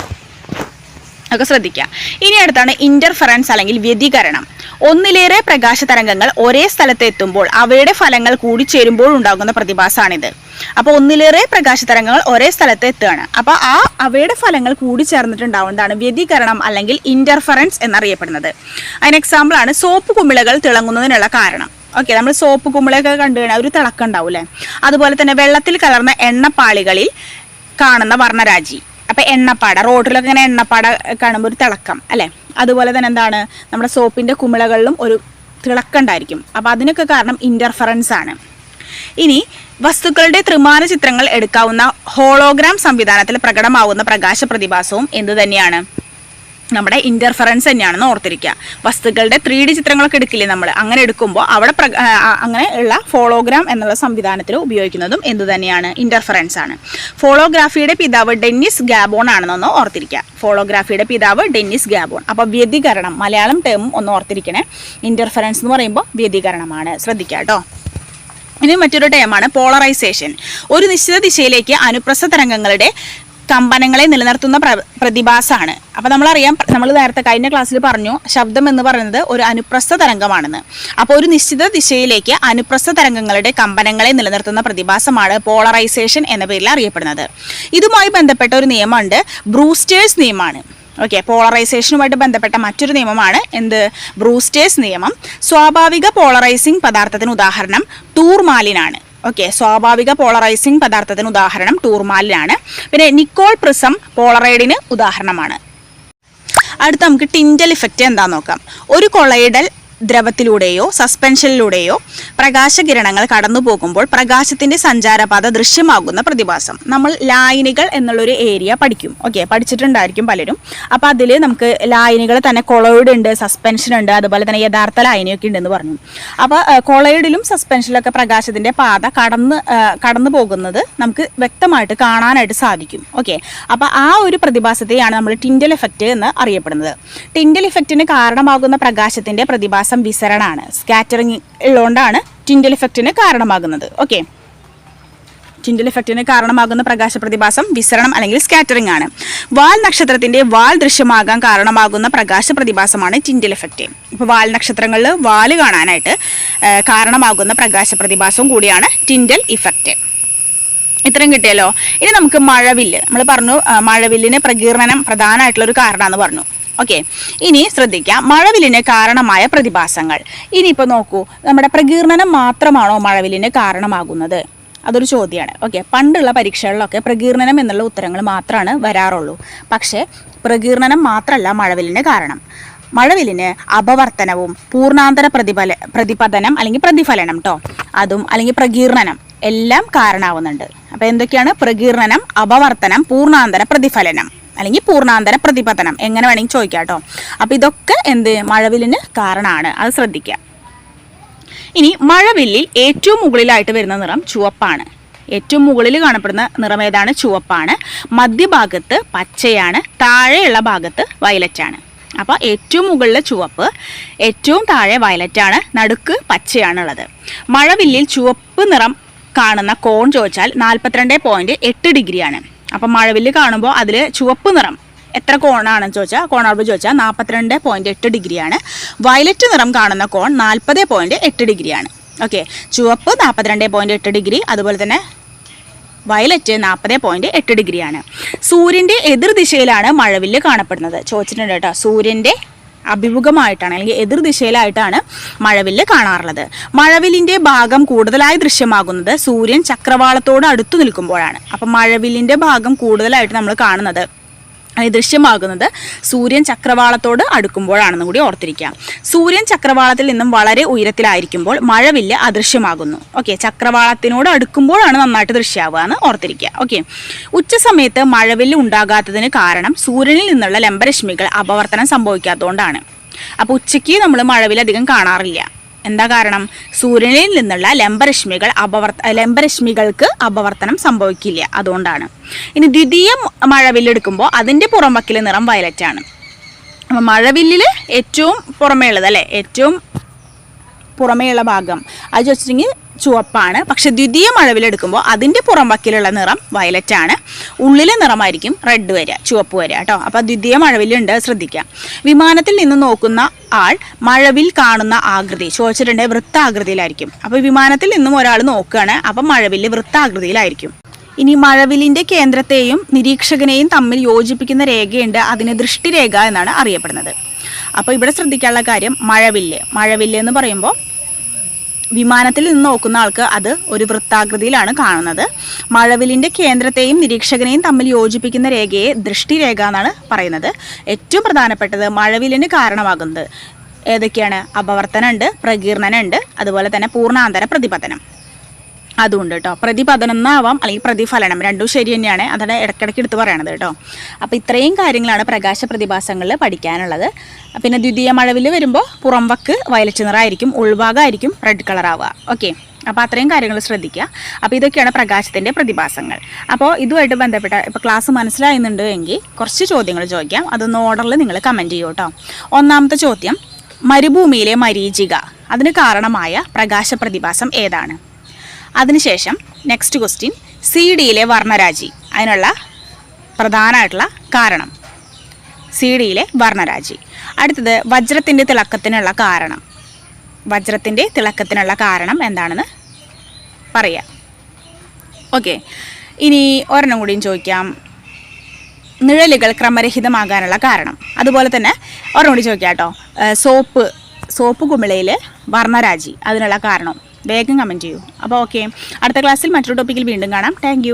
ഒക്കെ ശ്രദ്ധിക്കുക. ഇനി അടുത്താണ് ഇന്റർഫറൻസ് അല്ലെങ്കിൽ വ്യതികരണം. ഒന്നിലേറെ പ്രകാശ തരംഗങ്ങൾ ഒരേ സ്ഥലത്ത് എത്തുമ്പോൾ അവയുടെ ഫലങ്ങൾ കൂടി ചേരുമ്പോൾ ഉണ്ടാകുന്ന പ്രതിഭാസമാണിത് അപ്പോൾ ഒന്നിലേറെ പ്രകാശ തരംഗങ്ങൾ ഒരേ സ്ഥലത്ത് എത്തുകയാണ്. അപ്പോൾ ആ അവയുടെ ഫലങ്ങൾ കൂടി ചേർന്നിട്ടുണ്ടാവുന്നതാണ് വ്യതികരണം അല്ലെങ്കിൽ ഇന്റർഫറൻസ് എന്നറിയപ്പെടുന്നത്. അതിന് എക്സാമ്പിൾ ആണ് സോപ്പ് കുമിളകൾ തിളങ്ങുന്നതിനുള്ള കാരണം. ഓക്കെ നമ്മൾ സോപ്പ് കുമിളയൊക്കെ കണ്ടു കഴിഞ്ഞാൽ ഒരു തിളക്കം ഉണ്ടാവും അതുപോലെ തന്നെ വെള്ളത്തിൽ കലർന്ന എണ്ണപ്പാളികളിൽ കാണുന്ന വർണരാജി. അപ്പൊ എണ്ണപ്പാട റോഡിലൊക്കെ ഇങ്ങനെ എണ്ണപ്പാട കാണുമ്പോൾ ഒരു തിളക്കം അല്ലേ? അതുപോലെ തന്നെ എന്താണ് നമ്മുടെ സോപ്പിന്റെ കുമിളകളിലും ഒരു തിളക്കമുണ്ടായിരിക്കും അപ്പൊ അതിനൊക്കെ കാരണം ഇന്റർഫറൻസ് ആണ്. ഇനി വസ്തുക്കളുടെ ത്രിമാന ചിത്രങ്ങൾ എടുക്കാവുന്ന ഹോളോഗ്രാം സംവിധാനത്തിൽ പ്രകടമാവുന്ന പ്രകാശ പ്രതിഭാസവും എന്ത് തന്നെയാണ്? നമ്മുടെ ഇന്റർഫറൻസ് തന്നെയാണെന്ന് ഓർത്തിരിക്കുക. വസ്തുക്കളുടെ ത്രീ ഡി ചിത്രങ്ങളൊക്കെ എടുക്കില്ലേ നമ്മൾ അങ്ങനെ എടുക്കുമ്പോൾ അവിടെ അങ്ങനെ ഉള്ള ഫോളോഗ്രാം എന്നുള്ള സംവിധാനത്തിൽ ഉപയോഗിക്കുന്നതും എന്ത് തന്നെയാണ്? ഇന്റർഫറൻസ് ആണ്. ഫോളോഗ്രാഫിയുടെ പിതാവ് ഡെന്നിസ് ഗാബോൺ ആണെന്നൊന്ന് ഓർത്തിരിക്കുക. ഫോളോഗ്രാഫിയുടെ പിതാവ് ഡെന്നിസ് ഗാബോൺ. അപ്പോൾ വ്യതികരണം മലയാളം ടേമും ഒന്ന് ഓർത്തിരിക്കണേ. ഇന്റർഫറൻസ് എന്ന് പറയുമ്പോൾ വ്യതികരണമാണ്. ശ്രദ്ധിക്കുക കേട്ടോ. ഇനി മറ്റൊരു ടേമാണ് പോളറൈസേഷൻ ഒരു നിശ്ചിത ദിശയിലേക്ക് അനുപ്രസ്ഥ തരംഗങ്ങളുടെ കമ്പനങ്ങളെ നിലനിർത്തുന്ന പ്ര പ്രതിഭാസമാണ് അപ്പോൾ നമ്മളറിയാം നമ്മൾ നേരത്തെ കഴിഞ്ഞ ക്ലാസ്സിൽ പറഞ്ഞു ശബ്ദം എന്ന് പറയുന്നത് ഒരു അനുപ്രസ്ഥ തരംഗമാണെന്ന്. അപ്പോൾ ഒരു നിശ്ചിത ദിശയിലേക്ക് അനുപ്രസ്ഥ തരംഗങ്ങളുടെ കമ്പനങ്ങളെ നിലനിർത്തുന്ന പ്രതിഭാസമാണ് പോളറൈസേഷൻ എന്ന പേരിൽ അറിയപ്പെടുന്നത്. ഇതുമായി ബന്ധപ്പെട്ട ഒരു നിയമമുണ്ട് ബ്രൂസ്റ്റേഴ്സ് നിയമമാണ്. ഓക്കെ പോളറൈസേഷനുമായിട്ട് ബന്ധപ്പെട്ട മറ്റൊരു നിയമമാണ് എന്ത്? ബ്രൂസ്റ്റേഴ്സ് നിയമം. സ്വാഭാവിക പോളറൈസിംഗ് പദാർത്ഥത്തിന് ഉദാഹരണം ടൂർമാലിനാണ് ഓക്കെ സ്വാഭാവിക പോളറൈസിംഗ് പദാർത്ഥത്തിന് ഉദാഹരണം ടൂർമാലിനാണ്. പിന്നെ നിക്കോൾ പ്രിസം പോളറൈഡിന് ഉദാഹരണമാണ്. അടുത്ത നമുക്ക് ടിൻഡൽ ഇഫക്റ്റ് എന്താ നോക്കാം. ഒരു കൊളയിടൽ ദ്രവത്തിലൂടെയോ സസ്പെൻഷനിലൂടെയോ പ്രകാശകിരണങ്ങൾ കടന്നു പോകുമ്പോൾ പ്രകാശത്തിന്റെ സഞ്ചാരപാത ദൃശ്യമാകുന്ന പ്രതിഭാസം. നമ്മൾ ലായനികൾ എന്നുള്ളൊരു ഏരിയ പഠിക്കും. ഓക്കെ പഠിച്ചിട്ടുണ്ടായിരിക്കും പലരും. അപ്പോൾ അതിൽ നമുക്ക് ലായനികൾ തന്നെ കൊളോയിഡ് ഉണ്ട് സസ്പെൻഷൻ ഉണ്ട് അതുപോലെ തന്നെ യഥാർത്ഥ ലായനിയൊക്കെ ഉണ്ടെന്ന് പറഞ്ഞു. അപ്പോൾ കൊളോയിഡിലും സസ്പെൻഷനിലൊക്കെ പ്രകാശത്തിന്റെ പാത കടന്ന് കടന്നു പോകുന്നത് നമുക്ക് വ്യക്തമായിട്ട് കാണാനായിട്ട് സാധിക്കും. ഓക്കെ അപ്പോൾ ആ ഒരു പ്രതിഭാസത്തെയാണ് നമ്മൾ ടിൻഡൽ എഫക്റ്റ് എന്ന് അറിയപ്പെടുന്നത്. ടിൻഡൽ ഇഫക്റ്റിന് കാരണമാകുന്ന പ്രകാശത്തിന്റെ പ്രതിഭാസം വിസരണാണ്. സ്കാറ്ററിങ് ഉള്ളതുകൊണ്ടാണ് ടിൻഡൽ ഇഫക്റ്റിന് കാരണമാകുന്നത്. ഓക്കെ ടിൻഡൽ ഇഫക്റ്റിന് കാരണമാകുന്ന പ്രകാശ പ്രതിഭാസം വിസരണം അല്ലെങ്കിൽ സ്കാറ്ററിംഗ് ആണ്. വാൽ നക്ഷത്രത്തിന്റെ വാൽ ദൃശ്യമാകാൻ കാരണമാകുന്ന പ്രകാശ പ്രതിഭാസമാണ് ടിൻഡൽ ഇഫക്റ്റ് ഇപ്പോൾ വാൽ നക്ഷത്രങ്ങളിൽ വാൽ കാണാനായിട്ട് കാരണമാകുന്ന പ്രകാശ പ്രതിഭാസവും കൂടിയാണ് ടിൻഡൽ ഇഫക്റ്റ് ഇത്രയും കിട്ടിയല്ലോ. ഇനി നമുക്ക് മഴവില്ല്. നമ്മൾ പറഞ്ഞു മഴവില്ലിന് പ്രകീർണനം പ്രധാനമായിട്ടുള്ള ഒരു കാരണമാണെന്ന് പറഞ്ഞു. ഓക്കെ ഇനി ശ്രദ്ധിക്കാം. മഴവില്ലിന് കാരണമായ പ്രതിഭാസങ്ങൾ. ഇനിയിപ്പോൾ നോക്കൂ. നമ്മുടെ പ്രകീർണനം മാത്രമാണോ മഴവില്ലിന് കാരണമാകുന്നത്? അതൊരു ചോദ്യമാണ് ഓക്കെ പണ്ടുള്ള പരീക്ഷകളിലൊക്കെ പ്രകീർണനം എന്നുള്ള ഉത്തരങ്ങൾ മാത്രമാണ് വരാറുള്ളൂ. പക്ഷേ പ്രകീർണനം മാത്രമല്ല മഴവില്ലിന് കാരണം. മഴവില്ലിന് അപവർത്തനവും പൂർണാന്തര പ്രതിഫല പ്രതിപതനം അല്ലെങ്കിൽ പ്രതിഫലനം കേട്ടോ അതും അല്ലെങ്കിൽ പ്രകീർണനം എല്ലാം കാരണമാവുന്നുണ്ട് അപ്പോൾ എന്തൊക്കെയാണ്? പ്രകീർണനം അപവർത്തനം പൂർണാന്തര പ്രതിഫലനം. അല്ലെങ്കിൽ പൂർണാന്തര പ്രതിപതനം. എങ്ങനെ വേണമെങ്കിൽ ചോദിക്കാം കേട്ടോ അപ്പോൾ ഇതൊക്കെ എന്ത്? മഴവില്ലിന് കാരണമാണ് അത് ശ്രദ്ധിക്കുക. ഇനി മഴവില്ലിൽ ഏറ്റവും മുകളിലായിട്ട് വരുന്ന നിറം ചുവപ്പാണ്. ഏറ്റവും മുകളിൽ കാണപ്പെടുന്ന നിറം ഏതാണ്? ചുവപ്പാണ്. മധ്യഭാഗത്ത് പച്ചയാണ്. താഴെയുള്ള ഭാഗത്ത് വയലറ്റാണ്. അപ്പോൾ ഏറ്റവും മുകളിലെ ചുവപ്പ് ഏറ്റവും താഴെ വയലറ്റാണ്. നടുക്ക് പച്ചയാണുള്ളത്. മഴവില്ലിൽ ചുവപ്പ് നിറം കാണുന്ന കോൺ ചോദിച്ചാൽ നാൽപ്പത്തിരണ്ട് പോയിന്റ് എട്ട് ഡിഗ്രിയാണ്. അപ്പം മഴവില്ല് കാണുമ്പോൾ അതിൽ ചുവപ്പ് നിറം. എത്ര കോണാണെന്ന് ചോദിച്ചാൽ കോണളവ് ചോദിച്ചാൽ നാൽപ്പത്തിരണ്ട് പോയിന്റ് എട്ട് ഡിഗ്രിയാണ്. വയലറ്റ് നിറം കാണുന്ന കോൺ നാൽപ്പത് പോയിന്റ് എട്ട് ഡിഗ്രിയാണ്. ഓക്കെ. ചുവപ്പ് നാൽപ്പത്തിരണ്ട് പോയിന്റ് എട്ട് ഡിഗ്രി അതുപോലെ തന്നെ വയലറ്റ് നാൽപ്പത് പോയിന്റ് എട്ട് ഡിഗ്രിയാണ്. സൂര്യന്റെ എതിർദിശയിലാണ് മഴവില്ല് കാണപ്പെടുന്നത്. ചോദിച്ചിട്ടുണ്ട് കേട്ടോ. സൂര്യന്റെ അഭിമുഖമായിട്ടാണ് അല്ലെങ്കിൽ എതിർ ദിശയിലായിട്ടാണ് മഴവില്ല് കാണാറുള്ളത്. മഴവില്ലിന്റെ ഭാഗം കൂടുതലായി ദൃശ്യമാകുന്നത് സൂര്യൻ ചക്രവാളത്തോട് അടുത്തു നിൽക്കുമ്പോഴാണ്. അപ്പം മഴവില്ലിന്റെ ഭാഗം കൂടുതലായിട്ട് നമ്മൾ കാണുന്നത് ദൃശ്യമാകുന്നത് സൂര്യൻ ചക്രവാളത്തോട് അടുക്കുമ്പോഴാണെന്ന് കൂടി ഓർത്തിരിക്കാം. സൂര്യൻ ചക്രവാളത്തിൽ നിന്നും വളരെ ഉയരത്തിലായിരിക്കുമ്പോൾ മഴവില്ല് അദൃശ്യമാകുന്നു. ഓക്കെ ചക്രവാളത്തിനോട് അടുക്കുമ്പോഴാണ് നന്നായിട്ട് ദൃശ്യമാവുക എന്ന് ഓർത്തിരിക്കുക. ഓക്കെ ഉച്ച സമയത്ത് മഴവില്ല് ഉണ്ടാകാത്തതിന് കാരണം സൂര്യനിൽ നിന്നുള്ള ലംബരശ്മികൾ അപവർത്തനം സംഭവിക്കാത്തതുകൊണ്ടാണ്. അപ്പോൾ ഉച്ചയ്ക്ക് നമ്മൾ മഴവില്ല് അധികം കാണാറില്ല. എന്താ കാരണം? സൂര്യനിൽ നിന്നുള്ള ലംബരശ്മികൾ അപവർത്ത ലംബരശ്മികൾക്ക് അപവർത്തനം സംഭവിക്കില്ല. അതുകൊണ്ടാണ്. ഇനി ദ്വിതീയ മഴവില്ലെടുക്കുമ്പോൾ അതിന്റെ പുറംവക്കിലെ നിറം വയലറ്റാണ് അപ്പം മഴവില്ലിൽ ഏറ്റവും പുറമേ ഉള്ളത് അല്ലേ? ഏറ്റവും പുറമേയുള്ള ഭാഗം. അത് ചോദിച്ചിട്ടുണ്ടെങ്കിൽ ചുവപ്പാണ്. പക്ഷെ ദ്വിതീയ മഴവിലെടുക്കുമ്പോൾ അതിന്റെ പുറം വക്കിലുള്ള നിറം വയലറ്റ് ആണ്. ഉള്ളിലെ നിറമായിരിക്കും റെഡ് വരിക ചുവപ്പ് വരിക കേട്ടോ അപ്പോൾ ദ്വിതീയ മഴവിലുണ്ട് ശ്രദ്ധിക്കാം. വിമാനത്തിൽ നിന്ന് നോക്കുന്ന ആൾ മഴവിൽ കാണുന്ന ആകൃതി ചോദിച്ചിട്ടുണ്ടെങ്കിൽ വൃത്താകൃതിയിലായിരിക്കും. അപ്പോൾ വിമാനത്തിൽ നിന്നും ഒരാൾ നോക്കുകയാണ് അപ്പം മഴവിൽ വൃത്താകൃതിയിലായിരിക്കും. ഇനി മഴവിലിന്റെ കേന്ദ്രത്തെയും നിരീക്ഷകനെയും തമ്മിൽ യോജിപ്പിക്കുന്ന രേഖയുണ്ട് അതിന് ദൃഷ്ടിരേഖ എന്നാണ് അറിയപ്പെടുന്നത്. അപ്പോൾ ഇവിടെ ശ്രദ്ധിക്കാനുള്ള കാര്യം മഴവില്ല്. മഴവില്ല് എന്ന് പറയുമ്പോൾ വിമാനത്തിൽ നിന്ന് നോക്കുന്ന ആൾക്ക് അത് ഒരു വൃത്താകൃതിയിലാണ് കാണുന്നത്. മഴവിലിന്റെ കേന്ദ്രത്തെയും നിരീക്ഷകനെയും തമ്മിൽ യോജിപ്പിക്കുന്ന രേഖയെ ദൃഷ്ടിരേഖ എന്നാണ് പറയുന്നത്. ഏറ്റവും പ്രധാനപ്പെട്ടത് മഴവിലിന് കാരണമാകുന്നത്. ഏതൊക്കെയാണ്? അപവർത്തനമുണ്ട് പ്രകീർണനമുണ്ട് അതുപോലെ തന്നെ പൂർണാന്തര പ്രതിപതനം. അതുകൊണ്ട് കേട്ടോ പ്രതിപതനം എന്നാവാം അല്ലെങ്കിൽ പ്രതിഫലനം രണ്ടും ശരി തന്നെയാണ്. അതാണ് ഇടയ്ക്കിടയ്ക്ക് എടുത്ത് പറയണത് കേട്ടോ. അപ്പോൾ ഇത്രയും കാര്യങ്ങളാണ് പ്രകാശ പ്രതിഭാസങ്ങളിൽ പഠിക്കാനുള്ളത്. പിന്നെ ദ്വിതീയ മഴവിൽ വരുമ്പോൾ പുറംവക്ക് വയലറ്റ് നിറമായിരിക്കും ഉൾഭാഗമായിരിക്കും റെഡ് കളർ ആവുക. ഓക്കെ അപ്പോൾ അത്രയും കാര്യങ്ങൾ ശ്രദ്ധിക്കുക. അപ്പോൾ ഇതൊക്കെയാണ് പ്രകാശത്തിന്റെ പ്രതിഭാസങ്ങൾ. അപ്പോൾ ഇതുമായിട്ട് ബന്ധപ്പെട്ട ഇപ്പോൾ ക്ലാസ് മനസ്സിലായിരുന്നുണ്ട് എങ്കിൽ കുറച്ച് ചോദ്യങ്ങൾ ചോദിക്കാം. അതൊന്ന് ഓർഡറിൽ നിങ്ങൾ കമന്റ് ചെയ്യൂ കേട്ടോ. ഒന്നാമത്തെ ചോദ്യം മരുഭൂമിയിലെ മരീചിക. അതിന് കാരണമായ പ്രകാശ പ്രതിഭാസം ഏതാണ്? അതിനുശേഷം നെക്സ്റ്റ് ക്വസ്റ്റ്യൻ സി ഡിയിലെ വർണരാജി. അതിനുള്ള പ്രധാനമായിട്ടുള്ള കാരണം. സി ഡിയിലെ വർണരാജി. അടുത്തത് വജ്രത്തിന്റെ തിളക്കത്തിനുള്ള കാരണം. വജ്രത്തിന്റെ തിളക്കത്തിനുള്ള കാരണം എന്താണെന്ന് പറയാം. ഓക്കെ ഇനി ഒരെണ്ണം കൂടിയും ചോദിക്കാം. നിഴലുകൾ ക്രമരഹിതമാകാനുള്ള കാരണം. അതുപോലെ തന്നെ ഒരെണ്ണം കൂടി ചോദിക്കാം കേട്ടോ. സോപ്പ് സോപ്പ് കുമിളയിൽ വർണരാജി. അതിനുള്ള കാരണം. വേഗം കമന്റ് ചെയ്യൂ. അപ്പോൾ ഓക്കെ അടുത്ത ക്ലാസ്സിൽ മറ്റൊരു ടോപ്പിക്കിൽ വീണ്ടും കാണാം. താങ്ക്